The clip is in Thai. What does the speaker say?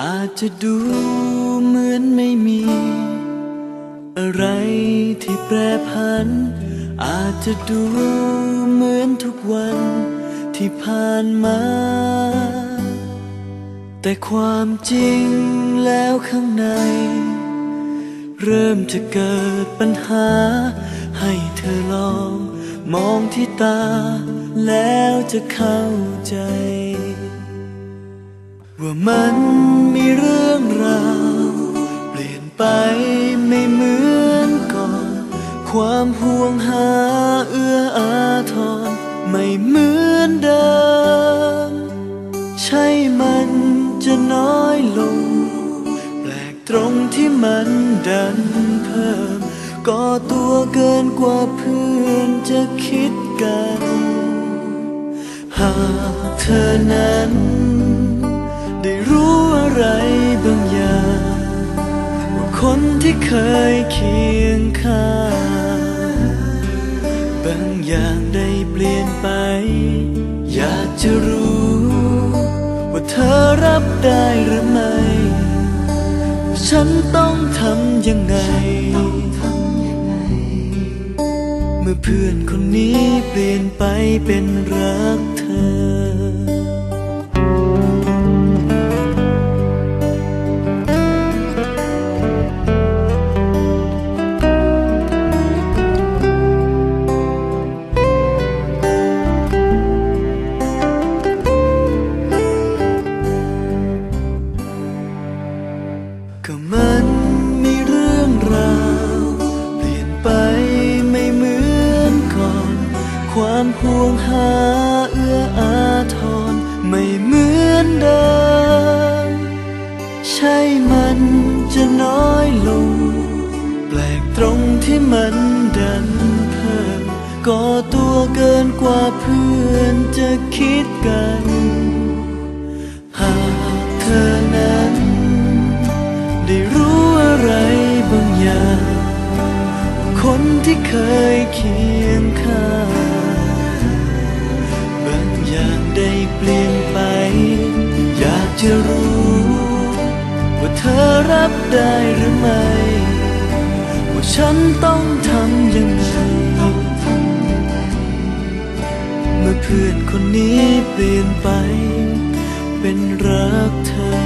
อาจจะดูเหมือนไม่มี อะไรที่แปรผัน อาจจะดูเหมือนทุกวันที่ผ่านมา แต่ความจริงแล้วข้างใน เริ่มจะเกิดปัญหา ให้เธอลองมองที่ตา แล้วจะเข้าใจ ว่ามัน มีเรื่องราว เปลี่ยนไปไม่เหมือนก่อน ความห่วงหาเอื้ออาทรไม่เหมือนเดิม ใช่มันจะน้อยลง แปลกตรงที่มันดันเพิ่มก็ตัวเกินกว่าเพื่อนจะคิดกัน หากเธอนั้น ได้รู้อะไรบางอย่าง ว่าคนที่เคยเคียงข้างบางอย่างได้เปลี่ยนไป อยากจะรู้ ว่าเธอรับได้หรือไม่ฉันต้องทำยังไง เมื่อเพื่อนคนนี้เปลี่ยนไปเป็นรัก หาเอื้ออาทรไม่เหมือนเดิม ใช่มันจะน้อยลง แปลกตรงที่มันดันเพิ่มก็ตัวเกินกว่าเพื่อนจะคิดกัน หากเธอนั้น ได้รู้อะไรบางอย่าง คนที่เคยเคียงข้าง ว่าเธอรับได้หรือไม่ ว่าฉันต้องทำยังไงเมื่อเพื่อนคนนี้เปลี่ยนไป เป็นรักเธอ